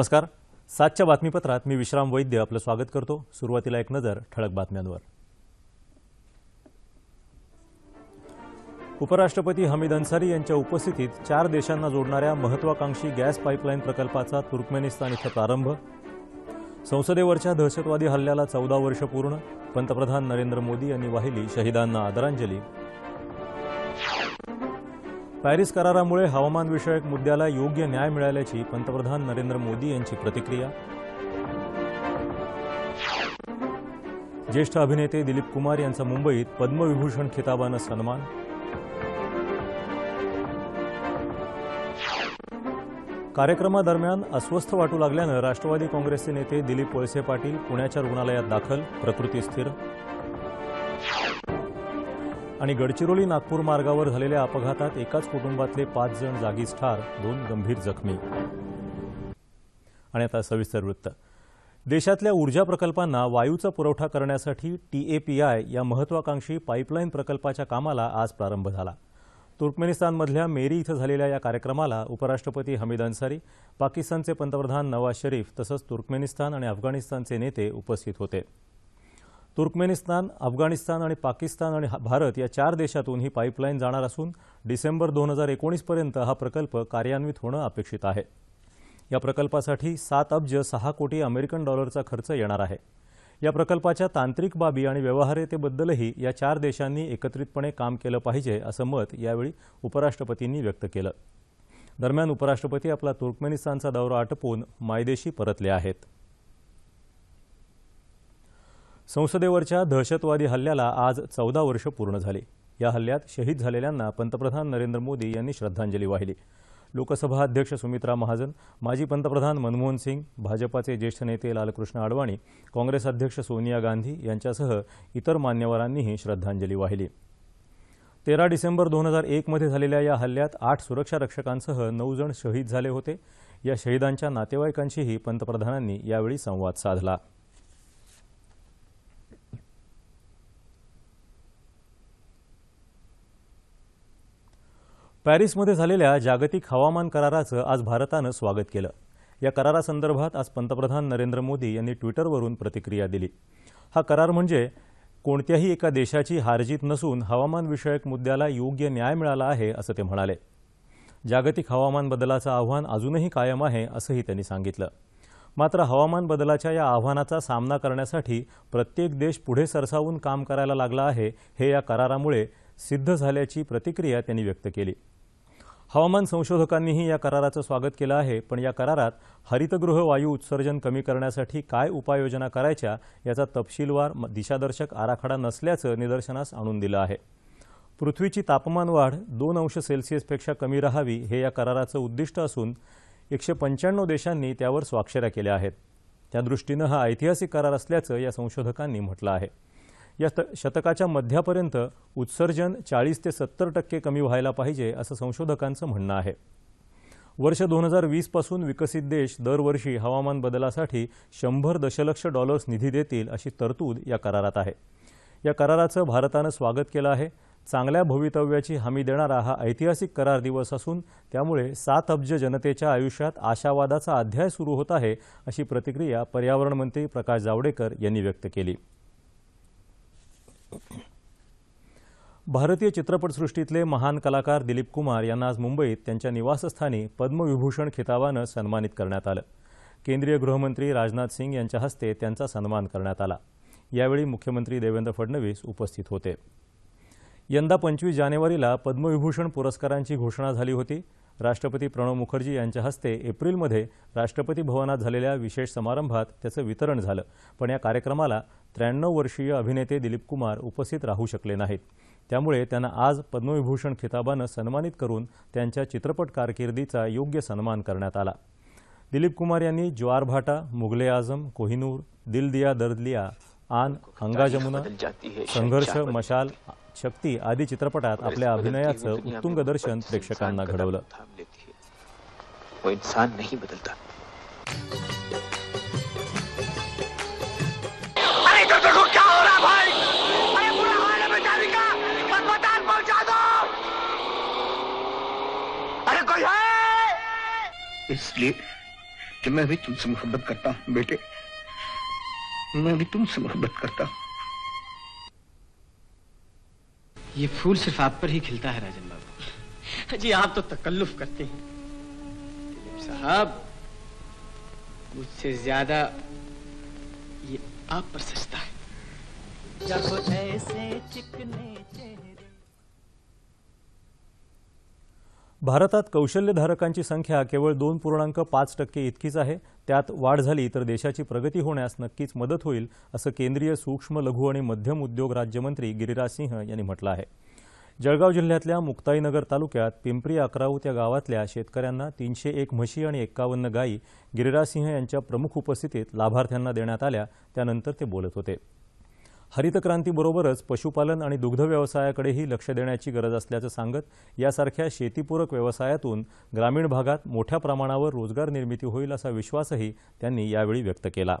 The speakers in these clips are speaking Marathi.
नमस्कार. सातच्या बातमीपत्रात मी विश्राम वैद्य आपलं स्वागत करतो. सुरुवातीला एक नजर ठळक बातम्यांवर. उपराष्ट्रपती हमीद अन्सारी यांच्या उपस्थितीत चार देशांना जोडणाऱ्या महत्वाकांक्षी गॅस पाईपलाईन प्रकल्पाचा तुर्कमेनिस्तान इथं प्रारंभ. संसदेवरच्या दहशतवादी हल्ल्याला चौदा वर्ष पूर्ण. पंतप्रधान नरेंद्र मोदी यांनी वाहिली शहीदांना आदरांजली. पॅरिस करारामुळे हवामानविषयक मुद्द्याला योग्य न्याय मिळाल्याची पंतप्रधान नरेंद्र मोदी यांची प्रतिक्रिया. ज्येष्ठ अभिनेते दिलीप कुमार यांचा मुंबईत पद्मविभूषण खिताबानं सन्मान. कार्यक्रमादरम्यान अस्वस्थ वाटू लागल्यानं राष्ट्रवादी काँग्रेसचे नेते दिलीप वळसे पाटील पुण्याच्या रुग्णालयात दाखल प्रकृती स्थिर आणि गडचिरोली नागपूर मार्गावर झालेल्या अपघातात एकाच कुटुंबातले पाच जण जागीच ठार दोन गंभीर जखमी. आणि आता सविस्तर वृत्त. देशातल्या ऊर्जा प्रकल्पांना वायूचा पुरवठा करण्यासाठी टीएपीआय या महत्वाकांक्षी पाईपलाईन प्रकल्पाच्या कामाला आज प्रारंभ झाला. तुर्कमेनिस्तानमधल्या मेरी इथं झालेल्या या कार्यक्रमाला उपराष्ट्रपती हमीद अन्सारी पाकिस्तानचे पंतप्रधान नवाज शरीफ तसंच तुर्कमेनिस्तान आणि अफगाणिस्तानचे नेते उपस्थित होते. तुर्कमेनिस्तान अफगाणिस्तान आणि पाकिस्तान आणि भारत या चार देशातून ही पाईपलाईन जाणार असून डिसेंबर दोन हजार एकोणीसपर्यंत हा प्रकल्प कार्यान्वित होणं अपेक्षित आहे. या प्रकल्पासाठी सात अब्ज सहा कोटी अमेरिकन डॉलरचा खर्च येणार आहे. या प्रकल्पाच्या तांत्रिक बाबी आणि व्यवहार्यतेबद्दलही या चार देशांनी एकत्रितपणे काम केलं पाहिजे असं मत यावेळी उपराष्ट्रपतींनी व्यक्त केलं. दरम्यान उपराष्ट्रपती आपला तुर्कमेनिस्तानचा दौरा आटपून मायदेशी परतले आहेत. संसदेवरच्या दहशतवादी हल्ल्याला आज चौदा वर्ष पूर्ण झाली. या हल्ल्यात शहीद झालेल्यांना पंतप्रधान नरेंद्र मोदी यांनी श्रद्धांजली वाहिली. लोकसभा अध्यक्ष सुमित्रा महाजन माजी पंतप्रधान मनमोहन सिंग भाजपाचे ज्येष्ठ नेते लालकृष्ण अडवाणी काँग्रेस अध्यक्ष सोनिया गांधी यांच्यासह इतर मान्यवरांनीही श्रद्धांजली वाहिली. तेरा डिसेंबर दोन हजार एकमध्ये झालेल्या या हल्ल्यात आठ सुरक्षा रक्षकांसह नऊ जण शहीद झाले होते. या शहीदांच्या नातेवाईकांशीही पंतप्रधानांनी यावेळी संवाद साधला. पॅरिसमध्ये झालेल्या जागतिक हवामान कराराचं आज भारतानं स्वागत केलं. या करारासंदर्भात आज पंतप्रधान नरेंद्र मोदी यांनी ट्विटरवरून प्रतिक्रिया दिली. हा करार म्हणजे कोणत्याही एका देशाची हारजीत नसून हवामानविषयक मुद्द्याला योग्य न्याय मिळाला आहे असं ते म्हणाले. जागतिक हवामान बदलाचं आव्हान अजूनही कायम आहे असंही त्यांनी सांगितलं. मात्र हवामान बदलाच्या या आव्हानाचा सामना करण्यासाठी प्रत्येक देश पुढे सरसावून काम करायला लागला आहे हे या करारामुळे सिद्ध झाल्याची प्रतिक्रिया त्यांनी व्यक्त केली. हवामान संशोधकांनीही या कराराचं स्वागत केलं आहे पण या करारात हरितगृह वायू उत्सर्जन कमी करण्यासाठी काय उपाययोजना करायच्या याचा तपशीलवार दिशादर्शक आराखडा नसल्याचं निदर्शनास आणून दिलं आहे. पृथ्वीची तापमान वाढ दोन अंश सेल्सिअसपेक्षा कमी राहावी हे या कराराचं उद्दिष्ट असून एकशे पंच्याण्णव देशांनी त्यावर स्वाक्षऱ्या केल्या आहेत. त्या दृष्टीनं हा ऐतिहासिक करार असल्याचं या संशोधकांनी म्हटलं आहे. या शतकाच्या मध्यापर्यंत उत्सर्जन चाळीस ते सत्तर टक्के कमी व्हायला पाहिजे असं संशोधकांचं म्हणणं आहे. वर्ष दोन हजार वीसपासून विकसित देश दरवर्षी हवामान बदलासाठी शंभर दशलक्ष डॉलर्स निधी देतील अशी तरतूद या करारात आहे. या कराराचं भारतानं स्वागत केलं आहे. चांगल्या भवितव्याची हमी देणारा हा ऐतिहासिक करार दिवस असून त्यामुळे सात अब्ज जनतेच्या आयुष्यात आशावादाचा अध्याय सुरू होत आहे अशी प्रतिक्रिया पर्यावरण मंत्री प्रकाश जावडेकर यांनी व्यक्त केली. भारतीय चित्रपटसृष्टीतले महान कलाकार दिलीप कुमार यांना आज मुंबईत त्यांच्या निवासस्थानी पद्मविभूषण खिताबानं सन्मानित करण्यात आलं. केंद्रीय गृहमंत्री राजनाथ सिंग यांच्या हस्ते त्यांचा सन्मान करण्यात आला. यावेळी मुख्यमंत्री देवेंद्र फडणवीस उपस्थित होते. यंदा पंचवीस जानेवारीला पद्मविभूषण पुरस्कारांची घोषणा झाली होती. राष्ट्रपती प्रणव मुखर्जी यांच्या हस्ते एप्रिलमध्ये राष्ट्रपती भवनात झालेल्या विशेष समारंभात त्याचं वितरण झालं. पण या कार्यक्रमाला त्र्याण्णव वर्षीय अभिनेते दिलीप कुमार उपस्थित राहू शकले नाहीत. त्यामुळे त्यांना आज पद्मविभूषण खिताबानं सन्मानित करून त्यांच्या चित्रपट कारकिर्दीचा योग्य सन्मान करण्यात आला. दिलीप कुमार यांनी ज्वार भाटा मुघले आझम कोहिनूर दिल दिया दर्द लिया आन अंगा जमुना संघर्ष मशाल शक्ती आदी चित्रपटात आपल्या अभिनयाचं उत्तुंग दर्शन प्रेक्षकांना घडवलं. वो इंसान नहीं बदलता. अरे तो देखो क्या हो रहा भाई? अरे पूरा हाल है बेचारी का अस्पताल पहुँचा दो। अरे कोई है? इसलिए कि मैं भी तुमसे मोहब्बत करता हूँ बेटे। मैं भी तुमसे मोहब्बत करता हूँ। ये फूल सिर्फ़ आप पर ही खिलता है राजन बाबू। जी आप तो तकल्लुफ करते हैं। दिलीप साहब मुझसे ज़्यादा ये आप पर सजता है। भारतात कौशल्यधारकांची संख्या केवळ दोन पूर्णांक पाच टक्के इतकीच आहे. त्यात वाढ झाली तर देशाची प्रगती होण्यास नक्कीच मदत होईल असं केंद्रीय सूक्ष्म लघु आणि मध्यम उद्योग राज्यमंत्री गिरिराज सिंह यांनी म्हटलं आहे. जळगाव जिल्ह्यातल्या मुक्ताईनगर तालुक्यात पिंपरी अकराऊत या गावातल्या शेतकऱ्यांना तीनशे एक म्हशी आणि एक्कावन्न गायी गिरिराज सिंह यांच्या प्रमुख उपस्थितीत लाभार्थ्यांना देण्यात आल्या. त्यानंतर ते बोलत होते. हरित क्रांतीबरोबरच पशुपालन आणि दुग्ध व्यवसायाकडेही लक्ष देण्याची गरज असल्याचं सांगत यासारख्या शेतीपूरक व्यवसायातून ग्रामीण भागात मोठ्या प्रमाणावर रोजगार निर्मिती होईल असा विश्वासही त्यांनी यावेळी व्यक्त केला.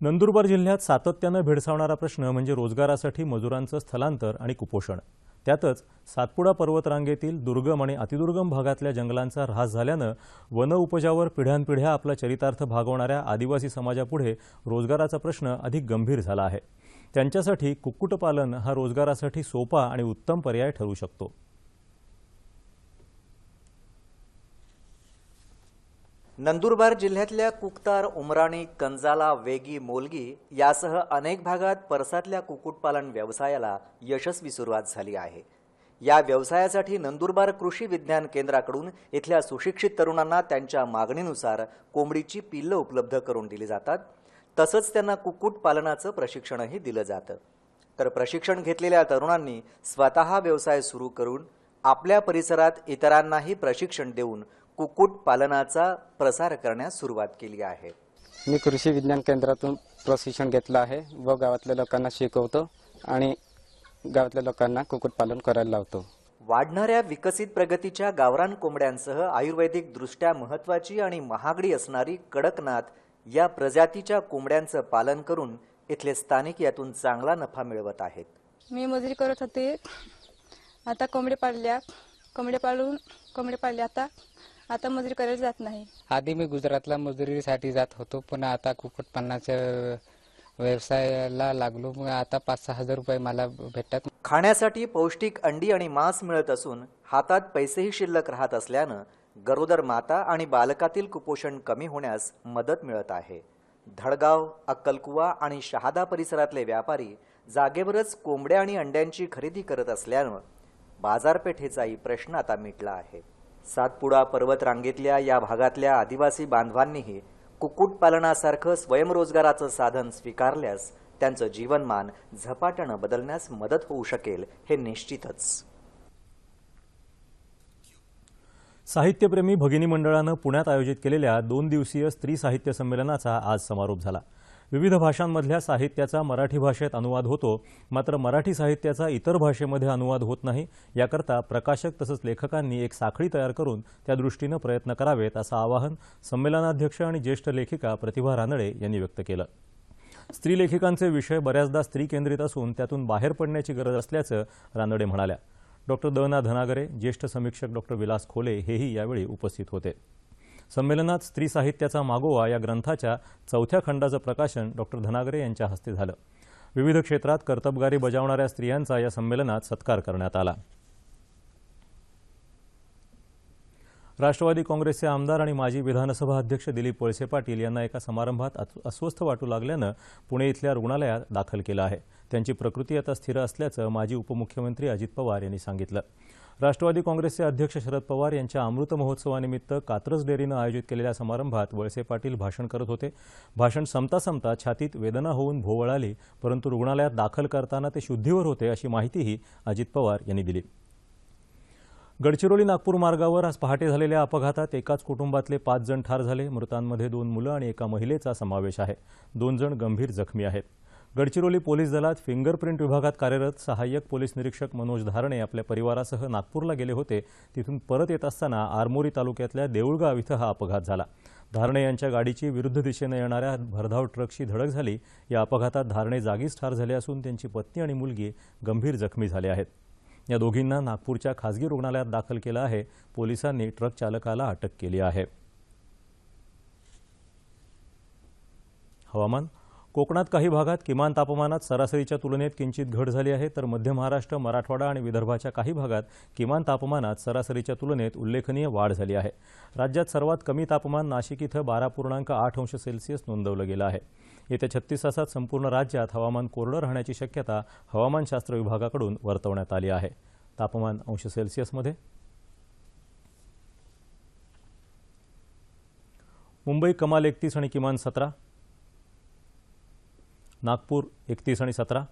नंदुरबार जिल्ह्यात सातत्यानं भेडसावणारा प्रश्न म्हणजे रोजगारासाठी मजुरांचं स्थलांतर आणि कुपोषण त्यातच सातपुडा पर्वतरांगेतील दुर्गम आणि अतिदुर्गम भागातल्या जंगलांचा ऱ्हास झाल्यानं वन उपजावर पिढ्यानपिढ्या आपला चरितार्थ भागवणाऱ्या आदिवासी समाजापुढे रोजगाराचा प्रश्न अधिक गंभीर झाला आहे. त्यांच्यासाठी कुक्कुटपालन हा रोजगारासाठी सोपा आणि उत्तम पर्याय ठरू शकतो. नंदुरबार जिल्ह्यातल्या कुकतार उमराणी कंजाला वेगी मोलगी यासह अनेक भागात परसातल्या कुक्कुटपालन व्यवसायाला यशस्वी सुरुवात झाली आहे. या व्यवसायासाठी नंदुरबार कृषी विज्ञान केंद्राकडून इथल्या सुशिक्षित तरुणांना त्यांच्या मागणीनुसार कोंबडीची पिल्लं उपलब्ध करून दिली जातात. तसंच त्यांना कुक्कुटपालनाचं प्रशिक्षणही दिलं जातं. तर प्रशिक्षण घेतलेल्या तरुणांनी स्वतः व्यवसाय सुरू करून आपल्या परिसरात इतरांनाही प्रशिक्षण देऊन कुक्कुट पालनाचा प्रसार करण्यास सुरुवात केली आहे. मी कृषी विज्ञान केंद्रातून प्रशिक्षण घेतलं आहे व गावातल्या लोकांना शिकवतो आणि गावातल्या लोकांना कुक्कुटपालन करायला लावतो. वाढणाऱ्या विकसित प्रगतीच्या गावरान कोंबड्यांसह आयुर्वेदिक दृष्ट्या महत्वाची आणि महागडी असणारी कडकनाथ या प्रजातीच्या कोंबड्यांचं पालन करून इथले स्थानिक यातून चांगला नफा मिळवत आहेत. मी मजुरी करत होते. आता कोंबडे पाळल्या कोंबडे पाळून कोंबडे पाळले आता आता मजुरी करायला जात नाही. आधी मी गुजरातला मजुरीसाठी जात होतो पण आता कुक्कुटपालनाच्या व्यवसायाला लागलो. मग आता पाच सहा हजार रुपये मला भेटतात. खाण्यासाठी पौष्टिक अंडी आणि मांस मिळत असून हातात पैसेही शिल्लक राहत असल्यानं गरोदर माता आणि बालकातील कुपोषण कमी होण्यास मदत मिळत आहे. धडगाव अक्कलकुवा आणि शहादा परिसरातले व्यापारी जागेवरच कोंबड्या आणि अंड्यांची खरेदी करत असल्यानं बाजारपेठेचाही प्रश्न आता मिटला आहे. सातपुडा पर्वत रांगेतल्या या भागातल्या आदिवासी बांधवांनीही कुक्कुटपालनासारखं स्वयंरोजगाराचं साधन स्वीकारल्यास त्यांचं जीवनमान झपाट्यानं बदलण्यास मदत होऊ शकेल हे निश्चितच. साहित्यप्रेमी भगिनी मंडळानं पुण्यात आयोजित केलेल्या दोन दिवसीय स्त्री साहित्य संमेलनाचा आज समारोप झाला. विविध भाषांमधल्या साहित्याचा मराठी भाषेत अनुवाद होतो. मात्र मराठी साहित्याचा इतर भाषेमध्ये अनुवाद होत नाही. याकरता प्रकाशक तसंच लेखकांनी एक साखळी तयार करून त्या दृष्टीनं प्रयत्न करावेत असं आवाहन संमेलनाध्यक्ष आणि ज्येष्ठ लेखिका प्रतिभा रानडे यांनी व्यक्त केलं. स्त्री लेखिकांचे विषय बऱ्याचदा स्त्री केंद्रित असून त्यातून बाहेर पडण्याची गरज असल्याचं रानडे म्हणाल्या. डॉक्टर द ना धनागरे ज्येष्ठ समीक्षक डॉक्टर विलास खोले हेही यावेळी उपस्थित होते. संमेलनात स्त्री साहित्याचा मागोवा या ग्रंथाच्या चौथ्या खंडाचं प्रकाशन डॉक्टर धनागरे यांच्या हस्ते झालं. विविध क्षेत्रात कर्तबगारी बजावणाऱ्या स्त्रियांचा या संमेलनात सत्कार करण्यात आला. राष्ट्रवादी काँग्रेसचे आमदार आणि माजी विधानसभा अध्यक्ष दिलीप वळसे पाटील यांना एका समारंभात अस्वस्थ वाटू लागल्यानं पुणे इथल्या रुग्णालयात दाखल केलं आहे. त्यांची प्रकृती आता स्थिर असल्याचं माजी उपमुख्यमंत्री अजित पवार यांनी सांगितलं. राष्ट्रवादी काँग्रेसचे अध्यक्ष शरद पवार यांच्या अमृत महोत्सवानिमित्त कात्रज डेअरीनं आयोजित केलेल्या समारंभात वळसे पाटील भाषण करत होते. भाषण संपता संपता छातीत वेदना होऊन भोवळ आली परंतु रुग्णालयात दाखल करताना ते शुद्धीवर होते अशी माहितीही अजित पवार यांनी दिली. गडचिरोली नागपूर मार्गावर आज पहाटे झालेल्या अपघातात एकाच कुटुंबातले पाच जण ठार झाले. मृतांमध्ये दोन मुलं आणि एका महिलेचा समावेश आहे. दोन जण गंभीर जखमी आहेत. गडचिरोली पोलीस दलात फिंगरप्रिंट विभागात कार्यरत सहाय्यक पोलीस निरीक्षक मनोज धारणे आपल्या परिवारासह नागपूरला गेले होते. तिथून परत येत असताना आरमोरी तालुक्यातल्या देऊळगाव इथं हा अपघात झाला. धारणे यांच्या गाडीची विरुद्ध दिशेनं येणाऱ्या भरधाव ट्रकशी धडक झाली. या अपघातात धारणे जागीच ठार झाले असून त्यांची पत्नी आणि मुलगी गंभीर जखमी झाले आहेत. या दोघींना नागपूरच्या खासगी रुग्णालयात दाखल केलं आहे. पोलिसांनी ट्रक चालकाला अटक केली आहे. हवामान कोकणात काही भागात किमान तापमानात सरासरीच्या तुलनेत किंचित घट झाली आहे तर मध्य महाराष्ट्र मराठवाडा आणि विदर्भाच्या काही भागात किमान तापमानात सरासरीच्या तुलनेत उल्लेखनीय वाढ झाली आहे. राज्यात सर्वात कमी तापमान नाशिक इथं बारा पूर्णांक आठ अंश सेल्सिअस नोंदवलं गेलं आहे. येत्या छत्तीस तासात संपूर्ण राज्यात हवामान कोरडं राहण्याची शक्यता हवामानशास्त्र विभागाकडून वर्तवण्यात आली आहे. तापमान अंश सेल्सिअसमध्ये? मुंबई कमाल एकतीस आणि किमान सतरा. नागपूर एकतीस आणि सतरा.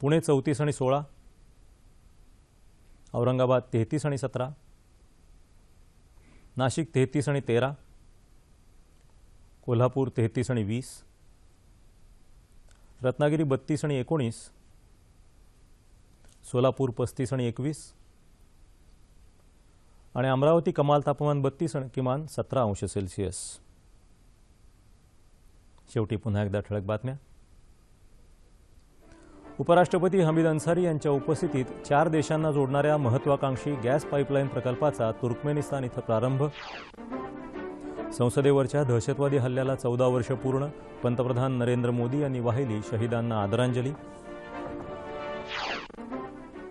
पुणे चौतीस आणि सोळा. औरंगाबाद तेहतीस आणि सतरा. नाशिक तेहतीस आणि तेरा. कोल्हापूर तेहतीस आणि वीस. रत्नागिरी बत्तीस आणि एकोणीस. सोलापूर पस्तीस आणि एकवीस. आणि अमरावती कमाल तापमान बत्तीस आणि किमान सतरा अंश सेल्सिअस. शेवटी पुन्हा एकदा ठळक बातम्या. उपराष्ट्रपती हमीद अन्सारी यांच्या उपस्थितीत चार देशांना जोडणाऱ्या महत्वाकांक्षी गॅस पाईपलाईन प्रकल्पाचा तुर्कमेनिस्तान इथं प्रारंभ. संसदेवरच्या दहशतवादी हल्ल्याला चौदा वर्ष पूर्ण पंतप्रधान नरेंद्र मोदी यांनी वाहिली शहीदांना आदरांजली.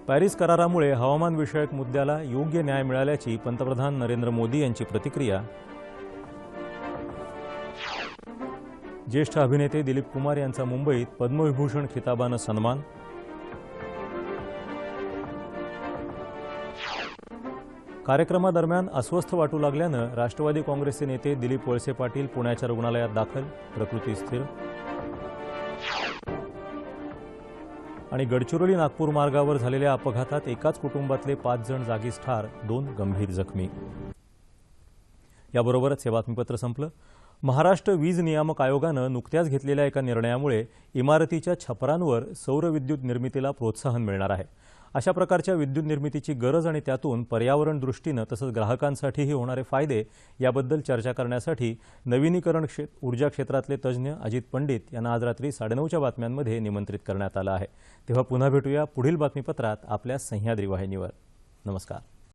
पॅरिस करारामुळे हवामानविषयक मुद्द्याला योग्य न्याय मिळाल्याची पंतप्रधान नरेंद्र मोदी यांची प्रतिक्रिया ज्येष्ठ अभिनेते दिलीप कुमार यांचा मुंबईत पद्मविभूषण खिताबानं सन्मान. कार्यक्रमादरम्यान अस्वस्थ वाटू लागल्यानं राष्ट्रवादी काँग्रेसचे नेते दिलीप वळसे पाटील पुण्याच्या रुग्णालयात दाखल प्रकृती स्थिर. आणि गडचिरोली नागपूर मार्गावर झालेल्या अपघातात एकाच कुटुंबातले पाच जण जागीच ठार दोन गंभीर जखमी. याबरोबरच हे बातमीपत्र संपलं. महाराष्ट्र वीज नियामक आयोगानं नुकत्याच घेतलेल्या एका निर्णयामुळे इमारतीच्या छपरांवर सौर विद्युत निर्मितीला प्रोत्साहन मिळणार आहे. अशा प्रकारच्या विद्युत निर्मितीची गरज आणि त्यातून पर्यावरण दृष्टीनं तसंच ग्राहकांसाठीही होणारे फायदे याबद्दल चर्चा करण्यासाठी नवीनीकरण क्षेत्र ऊर्जा क्षेत्रातले तज्ज्ञ अजित पंडित यांना आज रात्री साडेनऊच्या बातम्यांमध्ये निमंत्रित करण्यात आलं आहे. तेव्हा पुन्हा भेटूया पुढील बातमीपत्रात आपल्या सह्याद्री वाहिनीवर. नमस्कार.